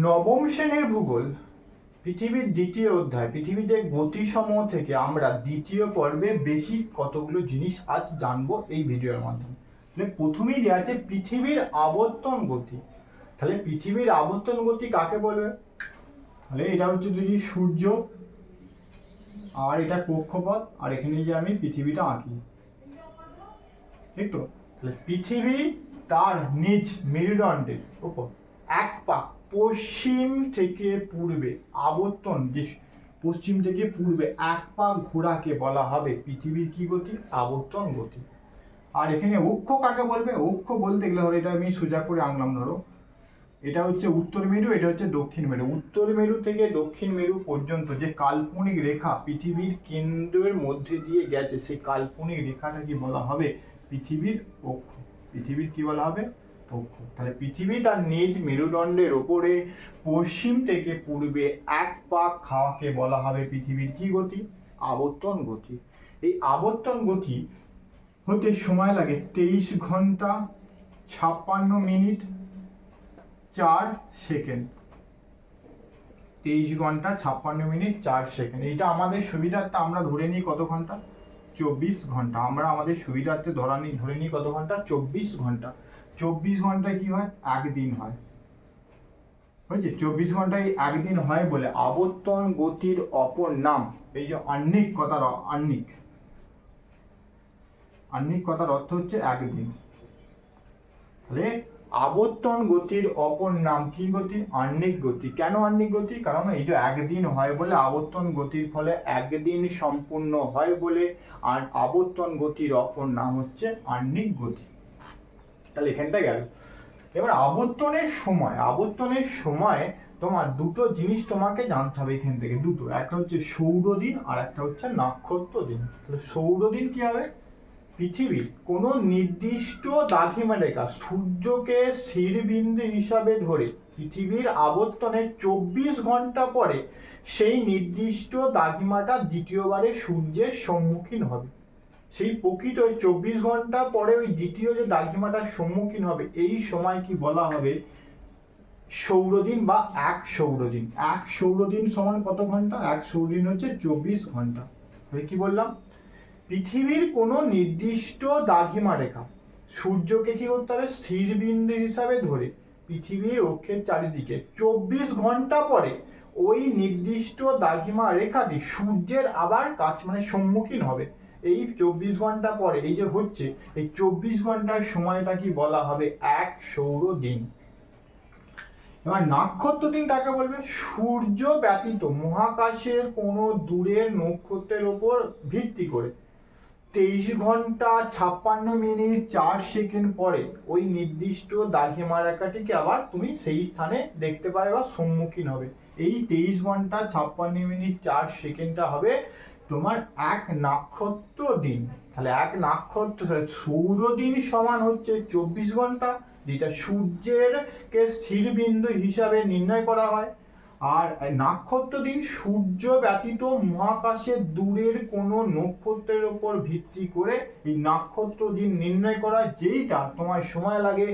নবম শ্রেণির ভূগোল, পৃথিবীর দ্বিতীয় অধ্যায়, পৃথিবীতে গতিসমূহ থেকে আমরা দ্বিতীয় পর্বে বেশি কতগুলো জিনিস আজ জানব এই ভিডিওর মাধ্যমে। তাহলে প্রথমেই দেওয়া আছে পৃথিবীর আবর্তন গতি। তাহলে পৃথিবীর আবর্তন গতি কাকে বলবে তাহলে এটা হচ্ছে যদি সূর্য, আর এটা কক্ষপথ, আর এখানে যে আমি পৃথিবীটা আঁকি। ঠিক তো তাহলে পৃথিবী তার নিজ মেরুদণ্ডের উপর, এক পাক পশ্চিম থেকে পূর্বে, আবর্তন যে পশ্চিম থেকে পূর্বে এক পাক ঘোরাকে বলা হবে পৃথিবীর কি গতি? আবর্তন গতি। আর এখানে অক্ষ কাকে বলবে? অক্ষ বলতে গেলে ধরো এটা আমি সোজা করে আনলাম ধরো। এটা হচ্ছে উত্তর মেরু, এটা হচ্ছে দক্ষিণ মেরু। উত্তর মেরু থেকে দক্ষিণ মেরু পর্যন্ত যে কাল্পনিক রেখা পৃথিবীর কেন্দ্রের মধ্যে দিয়ে গেছে, সেই কাল্পনিক রেখাটা কি বলা হবে পৃথিবীর অক্ষ। পৃথিবীর কি বলা হবে? অক্ষ তাহলে পৃথিবী তার নিজ মেরুদণ্ডের ওপরে, পশ্চিম থেকে পূর্বে এক পাক খাওয়াকে বলা হবে পৃথিবীর কি গতি? আবর্তন গতি। এই আবর্তন গতি হতে সময় লাগে তেইশ ঘণ্টা ছাপ্পান্ন মিনিট চার সেকেন্ড। তেইশ ঘণ্টা ছাপ্পান্ন মিনিট চার সেকেন্ড। এইটা আমাদের সুবিধার্থে আমরা ধরে নিই কত ঘণ্টা? চব্বিশ ঘণ্টা। আমরা আমাদের সুবিধার্থে ধরা নিই, ধরে নিই কত ঘণ্টা? চব্বিশ ঘণ্টা। চব্বিশ ঘন্টায় কি হয়? একদিন হয়। হয়েছে চব্বিশ ঘন্টায় একদিন হয় বলে আবর্তন গতির অপর নাম। এই যে আন্নিক কথার অ- আন্নিক আন্নিক কথার অর্থ হচ্ছে একদিন। তাহলে আবর্তন গতির অপর নাম কি গতি? আন্নিক গতি। কেন আন্নিক গতি? কারণ এই যে একদিন হয় বলে আবর্তন গতির ফলে একদিন সম্পূর্ণ হয় বলে আর আবর্তন গতির অপর নাম হচ্ছে আন্নিক গতি। তাহলে এখানটা গেল। এবার আবর্তনের সময় আবর্তনের সময় তোমার দুটো জিনিস তোমাকে জানতে হবে এখান থেকে, দুটো। একটা হচ্ছে সৌরদিন আর একটা হচ্ছে নক্ষত্র দিন তাহলে সৌরদিন কি হবে? পৃথিবীর কোনো নির্দিষ্ট দাঘিমা রেখা সূর্যকে স্থিরবিন্দু হিসাবে ধরে পৃথিবীর আবর্তনের চব্বিশ ঘণ্টা পরে সেই নির্দিষ্ট দাঘিমাটা দ্বিতীয়বারে সূর্যের সম্মুখীন হবে। সেই প্রকৃত চব্বিশ ঘণ্টা পরে ওই দ্বিতীয় যে দাঘিমাটার সম্মুখীন হবে, এই সময় কি বলা হবে? সৌরদিন বা এক সৌরদিন। এক সৌরদিন সমান কত ঘণ্টা? এক সৌরদিন হচ্ছে চব্বিশ ঘণ্টা। তাহলে কি বললাম? পৃথিবীর কোনো নির্দিষ্ট দাঘিমা রেখা সূর্যকে কি করতে হবে? স্থির বিন্দু হিসাবে ধরে পৃথিবীর অক্ষের চারিদিকে চব্বিশ ঘণ্টা পরে ওই নির্দিষ্ট দাঘিমা রেখাটি সূর্যের আবার কাছ মানে সম্মুখীন হবে। এই চব্বিশ ঘণ্টা পরে, এই যে হচ্ছে, এই চব্বিশ ঘণ্টার সময়টা কি বলা হবে? এক সৌর দিন। এবার নক্ষত্র দিন কাকে বলবে? সূর্য ব্যতীত, মহাকাশের কোনো দূরের নক্ষত্রের ওপর ভিত্তি করে। তেইশ ঘণ্টা ছাপ্পান্ন মিনিট চার সেকেন্ড পরে, ওই নির্দিষ্ট দাঘিমা রেখাটিকে আবার তুমি সেই স্থানে দেখতে পাবে বা সম্মুখীন হবে। এই তেইশ ঘণ্টা ছাপ্পান্ন মিনিট চার সেকেন্ডটা হবে তোমার এক নক্ষত্র দিন। তাহলে এক নক্ষত্র, তাহলে সৌরদিন সমান হচ্ছে চব্বিশ ঘণ্টা, যেটা সূর্যের কে স্থির বিন্দু হিসাবে নির্ণয় করা হয়। আর নক্ষত্র দিন সূর্য ব্যতীত মহাকাশে দূরের কোনো নক্ষত্রের ওপর ভিত্তি করে এই নক্ষত্র দিন নির্ণয় করা যেইটা তোমার সময় লাগে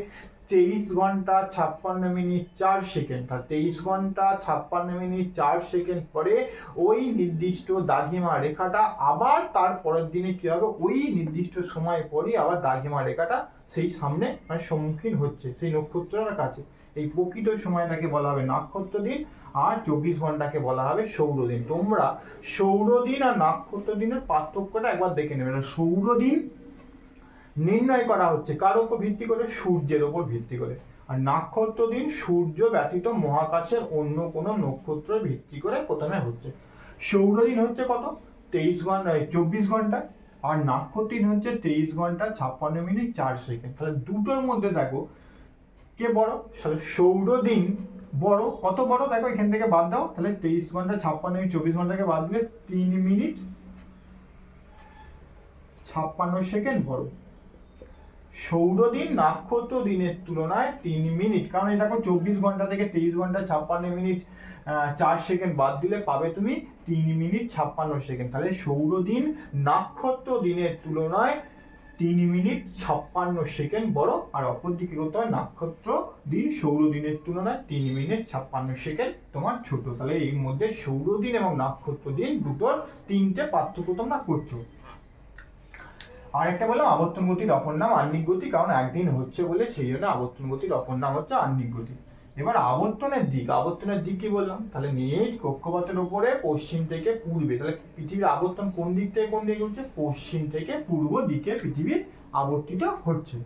তেইশ ঘণ্টা ছাপ্পান্ন মিনিট চার সেকেন্ড। আর তেইশ ঘণ্টা ছাপ্পান্ন মিনিট চার সেকেন্ড পরে ওই নির্দিষ্ট দাঘিমা রেখাটা আবার তার পরের দিনে কী হবে? ওই নির্দিষ্ট সময় পরই আবার দাঘিমা রেখাটা সেই সামনে মানে সম্মুখীন হচ্ছে, সেই নক্ষত্রের কাছে। এই প্রকৃত সময়টাকে বলা হবে নক্ষত্র দিন আর চব্বিশ ঘন্টাকে বলা হবে সৌরদিন। তোমরা সৌরদিন আর নক্ষত্র দিনের পার্থক্যটা একবার দেখে নেবে। সৌরদিন নির্ণয় করা হচ্ছে, কার উপর ভিত্তি করে? সূর্যের উপর ভিত্তি করে। আর নক্ষত্র দিন সূর্য ব্যতীত মহাকাশের অন্য কোনো নক্ষত্রের ভিত্তি করে প্রথমে হচ্ছে। সৌরদিন হচ্ছে কত? তেইশ ঘণ্টা চব্বিশ ঘণ্টা। আর নক্ষত্র দিন হচ্ছে তেইশ ঘণ্টা, ছাপ্পান্ন মিনিট, চার সেকেন্ড। তাহলে দুটোর মধ্যে দেখো, কে বড়? সৌরদিন বড়। কত বড়? দেখো, এখান থেকে বাদ দাও। তাহলে তেইশ ঘণ্টা, ছাপ্পান্ন মিনিট, চব্বিশ ঘন্টাকে বাদ দিলে তিন মিনিট, ছাপ্পান্ন সেকেন্ড বড়। সৌরদিন নক্ষত্র দিনের তুলনায় তিন মিনিট। কারণ এটা দেখো চব্বিশ ঘণ্টা থেকে তেইশ ঘণ্টা ছাপ্পান্ন মিনিট চার সেকেন্ড বাদ দিলে পাবে তুমি তিন মিনিট ছাপ্পান্ন সেকেন্ড। তাহলে সৌরদিন নক্ষত্র দিনের তুলনায় তিন মিনিট ছাপ্পান্ন সেকেন্ড বড়। আর অপর দিকে করতে হয়? নক্ষত্র দিন সৌরদিনের তুলনায় তিন মিনিট ছাপ্পান্ন সেকেন্ড তোমার ছোট। তাহলে এর মধ্যে সৌরদিন এবং নক্ষত্র দিন দুটোর তিনটে পার্থক্য তোমরা করছ। আরেকটা বললাম আবর্তন গতির অপর নাম আহ্নিক গতি কারণ একদিন হচ্ছে বলে সেই জন্য আবর্তন গতির অপর নাম হচ্ছে আহ্নিক গতি এবার আবর্তনের দিক আবর্তনের দিক কি বললাম? তাহলে নিজ কক্ষপথের উপরে পশ্চিম থেকে পূর্বে, তাহলে পৃথিবীর আবর্তন কোন দিক থেকে কোন দিকে হচ্ছে? পশ্চিম থেকে পূর্ব দিকে পৃথিবীর আবর্তিত হচ্ছে।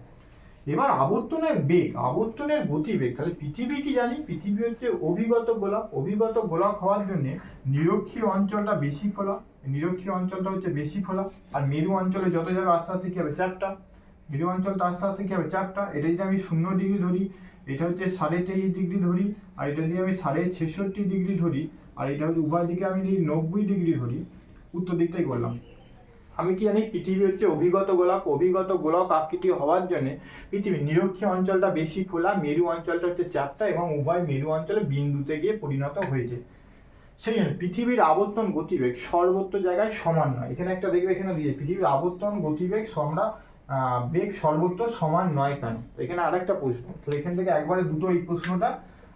এবার আবর্তনের বেগ, আবর্তনের গতিবেগ, তাহলে পৃথিবী কি জানি? পৃথিবী হচ্ছে অভিগত গোলাপ অভিগত গোলাপ হওয়ার জন্য নিরক্ষীয় অঞ্চলটা বেশি খোলা নিরক্ষীয় অঞ্চলটা হচ্ছে বেশি খোলা, আর মেরু অঞ্চলে যত যাবে আস্তে আস্তে কি হবে চারটা। মেরু অঞ্চলটা আস্তে আস্তে কি হবে চারটা। এটা যদি আমি শূন্য ডিগ্রি ধরি, এটা হচ্ছে সাড়ে তেইশ ডিগ্রি ধরি, আর এটা যদি আমি সাড়ে ছেষট্টি ডিগ্রি ধরি, আর এটা হচ্ছে উভয় দিকে আমি যদি নব্বই ডিগ্রি ধরি, উত্তর দিকটাই করলাম আমি কি জানি, পৃথিবী হচ্ছে অভিগত গোলক। অভিগত গোলক আকৃতি হওয়ার জন্য পৃথিবীর নিরক্ষীয় অঞ্চলটা বেশি খোলা, মেরু অঞ্চলটা হচ্ছে চারটা এবং উভয় মেরু অঞ্চলে বিন্দুতে গিয়ে পরিণত হয়েছে। সেই জন্য পৃথিবীর আবর্তন গতিবেগ সর্বত্র জায়গায় সমান নয়। এখানে একটা দেখবে, এখানে দিয়ে পৃথিবীর আবর্তন গতিবেগ আমরা বেগ সর্বত্র সমান নয় কেন? এখানে আরেকটা প্রশ্ন। তাহলে এখান থেকে একবারে দুটো এই প্রশ্নটা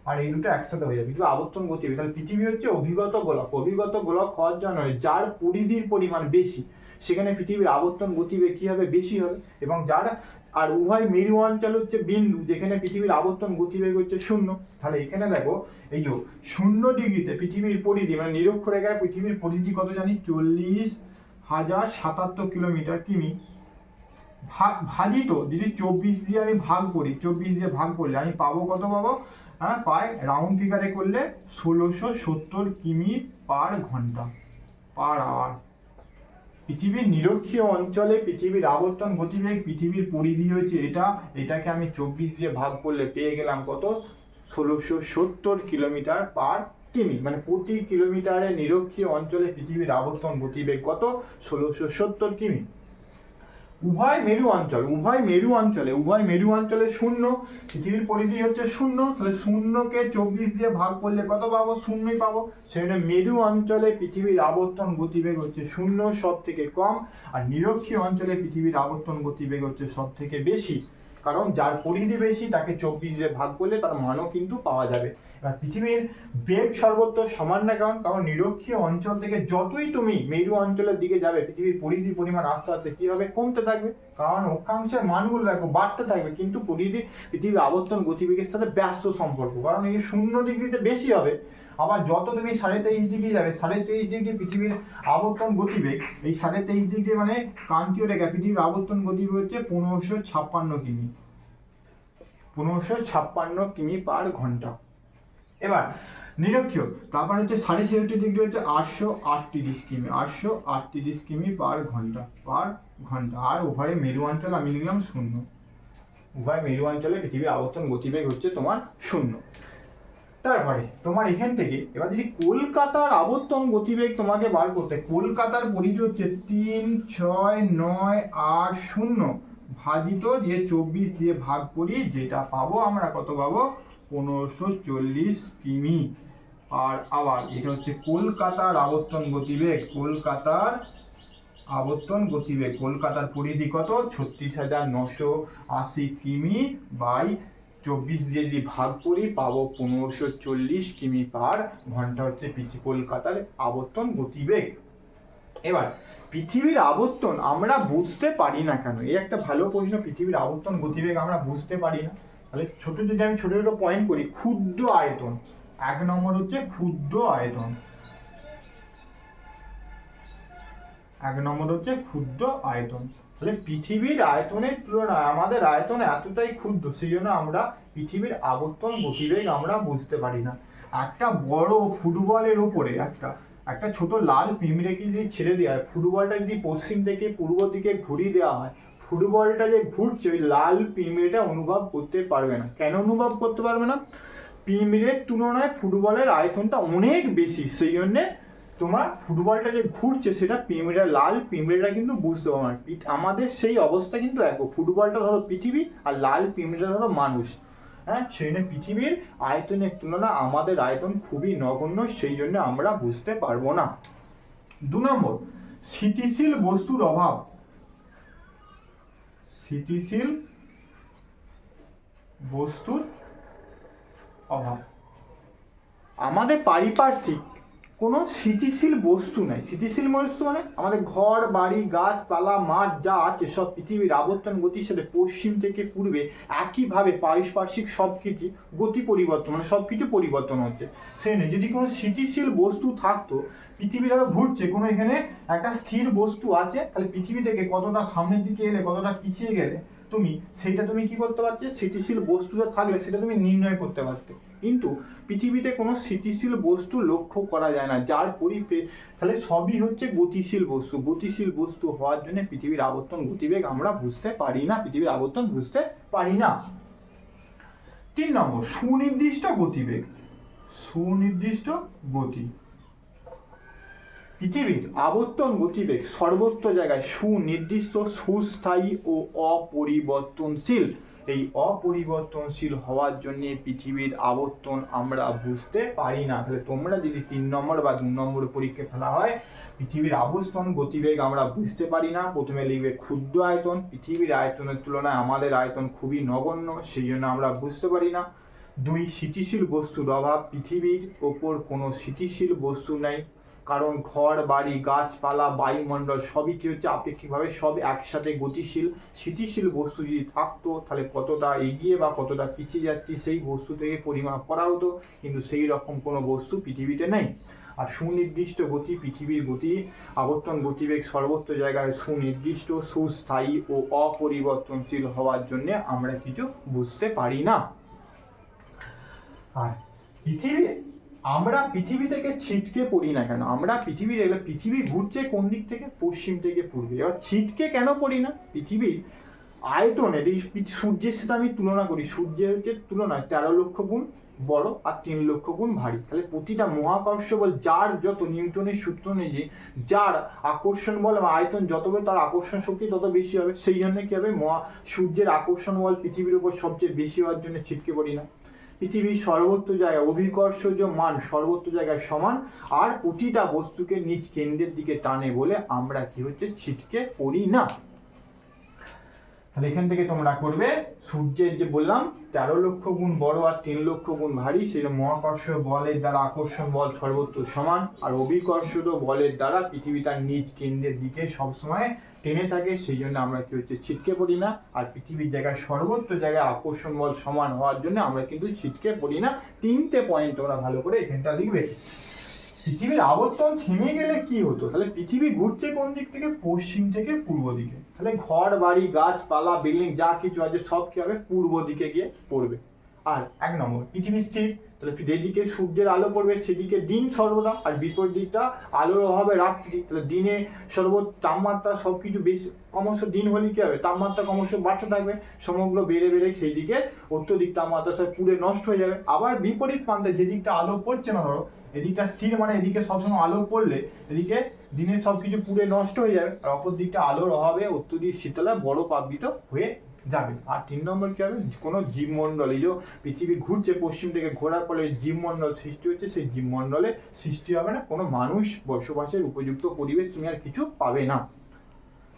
আর এই দুটো একসাথে হয়ে যাবে। কিন্তু আবর্তন গতিবেগ, তাহলে পৃথিবী হচ্ছে অভিগত গোলক। অভিগত গোলক হওয়ার জন্য যার পরিধির পরিমাণ বেশি। সেখানে পৃথিবীর আবর্তন গতিবেগ কি হবে? বেশি হবে। এবং যার আর উভয় মেরু অঞ্চল হচ্ছে বিন্দু, যেখানে পৃথিবীর আবর্তন গতিবেগ হচ্ছে শূন্য। তাহলে এখানে দেখো, এই যে শূন্য ডিগ্রিতে পৃথিবীর পরিধি মানে নিরক্ষরেখায় পৃথিবীর পরিধি কত জানি? চল্লিশ হাজার সাতাত্তর কিলোমিটার কিমি। ভাগ ভাজিত যদি চব্বিশ দিয়ে আমি ভাগ করি, চব্বিশ দিয়ে ভাগ করলে আমি পাবো কত পাবো? হ্যাঁ পাই রাউন্ড ফিগারে করলে ষোলোশো সত্তর কিমি পার ঘণ্টা, পার আওয়ার। পৃথিবীর নিরক্ষীয় অঞ্চলে পৃথিবীর আবর্তন গতিবেগ পৃথিবীর পরিধি হয়েছে এটা, এটাকে আমি চব্বিশ দিয়ে ভাগ করলে পেয়ে গেলাম কত? ষোলোশো সত্তর কিলোমিটার পার কিমি মানে প্রতি কিলোমিটারে নিরক্ষীয় অঞ্চলে পৃথিবীর আবর্তন গতিবেগ কত? ষোলোশো সত্তর কিমি। উভয় মেরু অঞ্চল, উভয় মেরু অঞ্চলে, উভয় মেরু অঞ্চলে শূন্য, পৃথিবীর পরিধি হচ্ছে শূন্য, তাহলে শূন্যকে চব্বিশ দিয়ে ভাগ করলে কত পাবো? শূন্যই পাবো। সেখানে মেরু অঞ্চলে পৃথিবীর আবর্তন গতিবেগ হচ্ছে শূন্য সব থেকে কম, আর নিরক্ষীয় অঞ্চলে পৃথিবীর আবর্তন গতিবেগ হচ্ছে সব থেকে বেশি। কারণ যার পরিধি বেশি, তাকে চব্বিশ দিয়ে ভাগ করলে তার মানও কিন্তু পাওয়া যাবে। এবার পৃথিবীর বেগ সর্বত্র সমান না কারণ কারণ নিরক্ষীয় অঞ্চল থেকে যতই তুমি মেরু অঞ্চলের দিকে যাবে, পৃথিবীর পরিধি পরিমাণ আস্তে আস্তে কি হবে? কমতে থাকবে। কারণ অক্ষাংশের মানগুলো দেখো বাড়তে থাকবে, কিন্তু পরিধি পৃথিবীর আবর্তন গতিবেগের সাথে ব্যস্ত সম্পর্ক। কারণ এই শূন্য ডিগ্রিতে বেশি হবে, আবার যত তুমি সাড়ে তেইশ ডিগ্রি যাবে, সাড়ে তেইশ ডিগ্রি পৃথিবীর আবর্তন গতিবেগ, এই সাড়ে তেইশ ডিগ্রি মানে ক্রান্তীয় রেখা, পৃথিবীর আবর্তন গতিবেগ হচ্ছে পনেরোশো ছাপ্পান্ন কিমি। পনেরোশো ছাপ্পান্ন কিমি পার ঘণ্টা। এবার, নিরক্ষীয় তারপর হচ্ছে সাড়ে ছেষট্টি ডিগ্রি হচ্ছে আটশো আটত্রিশ কিমি, আটশো আটত্রিশ কিমি পার ঘণ্টা পার ঘণ্টা। আর ওভারে মেরু অঞ্চল আমি লিখলাম শূন্য। উভয় মেরু অঞ্চলে পৃথিবীর আবর্তন গতিবেগ হচ্ছে তোমার শূন্য। তারপরে, তোমার এখান থেকে, এবার যদি কলকাতার আবর্তন গতিবেগ তোমাকে বার করতে, কলকাতার পরিধি হচ্ছে তিন, ছয়, নয়, আট, শূন্য। ভাজিত দিয়ে চব্বিশ দিয়ে ভাগ করি, যেটা পাবো আমরা কত পাবো? পনেরোশো চল্লিশ কিমি। আর আবার, এটা হচ্ছে কলকাতার আবর্তন গতিবেগ। কলকাতার আবর্তন গতিবেগ। কলকাতার পরিধি কত? ছত্রিশ হাজার নশো আশি কিমি বাই চব্বিশ যদি ভাগ করি পাবো পনেরোশো চল্লিশ কিমি পার ঘণ্টা হচ্ছে পৃথিবী কলকাতার আবর্তন গতিবেগ। এবার, পৃথিবীর আবর্তন আমরা বুঝতে পারি না কেন? এই একটা ভালো প্রশ্ন, পৃথিবীর আবর্তন গতিবেগ আমরা বুঝতে পারি না। তাহলে ছোট যদি আমি ছোট ছোট পয়েন্ট করি, ক্ষুদ্র আয়তন, এক নম্বর হচ্ছে ক্ষুদ্র আয়তন। এক নম্বর হচ্ছে ক্ষুদ্র আয়তন। তাহলে পৃথিবীর আয়তনের তুলনায় আমাদের আয়তন এতটাই ক্ষুদ্র সেই জন্য আমরা পৃথিবীর আবর্তন গতিবেগ আমরা বুঝতে পারি না। একটা বড় ফুটবলের ওপরে একটা একটা ছোট লাল পিঁমড়েকে যদি ছেড়ে দেওয়া হয়, ফুটবলটা যদি পশ্চিম থেকে পূর্ব দিকে ঘুরিয়ে দেওয়া হয় ফুটবলটা যে ঘুরছে, ওই লাল পিঁমড়েটা অনুভব করতে পারবে না। কেন অনুভব করতে পারবে না? পিঁমড়ের তুলনায় ফুটবলের আয়তনটা অনেক বেশি, সেই জন্যে তোমার ফুটবলটা যে ঘুরছে, সেটা পিঁমড়েটা লাল পিঁমড়েটা কিন্তু বুঝতে পারবে না। আমাদের সেই অবস্থা কিন্তু এক, ফুটবলটা ধরো পৃথিবী আর লাল পিঁমড়েটা ধরো মানুষ। হ্যাঁ সেই জন্য পৃথিবীর আয়তনের তুলনা আমাদের আয়তন খুবই নগণ্য, সেই জন্য আমরা বুঝতে পারব না। দু নম্বর, স্থিতিশীল বস্তুর অভাব। স্থিতিশীল বস্তুর অভাব। আমাদের পারিপার্শ্বিক কোনো স্থিতিশীল বস্তু নাই। স্থিতিশীল বস্তু মানে আমাদের ঘর, বাড়ি, গাছপালা, মাঠ যা আছে সব পৃথিবীর আবর্তন গতির সাথে পশ্চিম থেকে পূর্বে একইভাবে পারিপার্শ্বিক সব কিছু গতি পরিবর্তন মানে সব কিছু পরিবর্তন হচ্ছে। সেই নেই যদি কোনো স্থিতিশীল বস্তু থাকতো, পৃথিবীর আরও ঘুরছে, কোনো এখানে একটা স্থির বস্তু আছে, তাহলে পৃথিবী থেকে কতটা সামনের দিকে এলে, কতটা পিছিয়ে গেলে, তুমি, সেইটা তুমি কি করতে পারতে? স্থিতিশীল বস্তুটা থাকলে সেটা তুমি নির্ণয় করতে পারতে। কিন্তু পৃথিবীতে কোনো স্থিতিশীল বস্তু লক্ষ্য করা যায় না, যার পরিপে, তাহলে সবই হচ্ছে গতিশীল বস্তু। গতিশীল বস্তু হওয়ার জন্য পৃথিবীর আবর্তন গতিবেগ আমরা বুঝতে পারি না, পৃথিবীর আবর্তন বুঝতে পারি না। তিন নম্বর, সুনির্দিষ্ট গতিবেগ। সুনির্দিষ্ট গতি। পৃথিবীর আবর্তন গতিবেগ সর্বত্র জায়গায় সুনির্দিষ্ট, সুস্থায়ী ও অপরিবর্তনশীল। এই অপরিবর্তনশীল হওয়ার জন্য পৃথিবীর আবর্তন আমরা বুঝতে পারি না। তাহলে তোমরা যদি তিন নম্বর বা দু নম্বর পরীক্ষা ফেলা হয়, পৃথিবীর আবর্তন গতিবেগ আমরা বুঝতে পারি না। প্রথমে লিখবে ক্ষুদ্র আয়তন। পৃথিবীর আয়তনের তুলনায় আমাদের আয়তন খুবই নগণ্য সেই জন্য আমরা বুঝতে পারি না। দুই, স্থিতিশীল বস্তুর অভাব। পৃথিবীর ওপর কোনো স্থিতিশীল বস্তু নেই। কারণ ঘর, বাড়ি, গাছপালা, বায়ুমণ্ডল, সবই কি হচ্ছে আপেক্ষিকভাবে সব একসাথে গতিশীল, স্থিতিশীল বস্তু যদি থাকতো, তাহলে কতটা এগিয়ে বা কতটা পিছিয়ে যাচ্ছি সেই বস্তু থেকে পরিমাপ করা হতো, কিন্তু সেই রকম কোনো বস্তু পৃথিবীতে নেই। আর সুনির্দিষ্ট গতি, পৃথিবীর গতি, আবর্তন গতিবেগ সর্বত্র জায়গায় সুনির্দিষ্ট, সুস্থায়ী ও অপরিবর্তনশীল হওয়ার জন্য আমরা কিছু বুঝতে পারি না। আর পৃথিবী আমরা পৃথিবী থেকে ছিটকে পড়ি না কেন? আমরা পৃথিবী দেখলে পৃথিবী ঘুরছে কোন দিক থেকে? পশ্চিম থেকে পূর্বে। এবার ছিটকে কেন পড়ি না? পৃথিবীর আয়তনের এই সূর্যের সাথে আমি তুলনা করি। সূর্যের তুলনায় তেরো লক্ষ গুণ বড় আর তিন লক্ষ গুণ ভারী। তাহলে প্রতিটা মহাকর্ষ বল, যার যত নিউটনের সূত্র অনুযায়ী যার আকর্ষণ বল বা আয়তন যত হবে তার আকর্ষণ শক্তি তত বেশি হবে। সেই জন্য কী হবে? মহা, সূর্যের আকর্ষণ বল পৃথিবীর উপর সবচেয়ে বেশি হওয়ার জন্য ছিটকে পড়ি না। পৃথিবীর সর্বত্র জায়গায় অভিকর্ষজ মান সর্বত্র জায়গায় সমান, আর প্রতিটা বস্তুকে নিজ কেন্দ্রের দিকে টানে বলে আমরা কি হচ্ছে, ছিটকে পড়ি না। তাহলে এখান থেকে তোমরা করবে সূর্যের যে বললাম, তেরো লক্ষ গুণ বড় আর তিন লক্ষ গুণ ভারী, সেই মহাকর্ষ বলের দ্বারা আকর্ষণ বল সর্বত্র সমান, আর অভিকর্ষজ বলের দ্বারা পৃথিবী তার নিজ কেন্দ্রের দিকে সবসময় টেনে থাকে, সেই জন্য আমরা কি হচ্ছে ছিটকে পড়ি না, আর পৃথিবীর জায়গায় সর্বত্র জায়গায় আকর্ষণ বল সমান হওয়ার জন্য আমরা কিন্তু ছিটকে পড়ি না। তিনটে পয়েন্ট তোমরা ভালো করে এখানটা লিখবে। পৃথিবীর আবর্তন থেমে গেলে কি হতো? তাহলে পৃথিবী ঘুরছে কোন দিক থেকে? পশ্চিম থেকে পূর্ব দিকে। তাহলে ঘর, বাড়ি, গাছপালা বিল্ডিং যা কিছু আছে সব কি হবে? পূর্ব দিকে গিয়ে পড়বে। আর এক নম্বর, পৃথিবী স্থির। তাহলে যেদিকে সূর্যের আলো পড়বে, সেদিকে দিন সর্বদা। আর বিপরীত দিকটা আলোর অভাবে রাত্রি। তাহলে দিনে সর্ব তাপমাত্রা সব কিছু বেশি ক্রমশ দিন হলে কি হবে? তাপমাত্রা ক্রমশ বাড়তে থাকবে। সমগ্র বেড়ে বেড়ে সেই দিকে অত্যধিক তাপমাত্রা সব পুড়ে নষ্ট হয়ে যাবে। আবার বিপরীত প্রান্তে যেদিকটা আলো পড়ছে না ধরো এদিকটা স্থির মানে এদিকে সবসময় আলো পড়লে এদিকে দিনের সব কিছু পুড়ে নষ্ট হয়ে যাবে, আর অপর দিকটা আলোর অভাবে অত্যধিক শীতলা বড় প্লাবিত হয়ে যাবে। আর তিন নম্বর কি হবে? কোনো জীবমণ্ডল, এই যে পৃথিবী ঘুরছে পশ্চিম থেকে ঘোরার ফলে জীবমণ্ডল সৃষ্টি হচ্ছে, সেই জীবমণ্ডলে সৃষ্টি হবে না। কোনো মানুষ বসবাসের উপযুক্ত পরিবেশ তুমি আর কিছু পাবে না।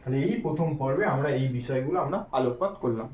তাহলে এই প্রথম পর্বে আমরা এই বিষয়গুলো আমরা আলোকপাত করলাম।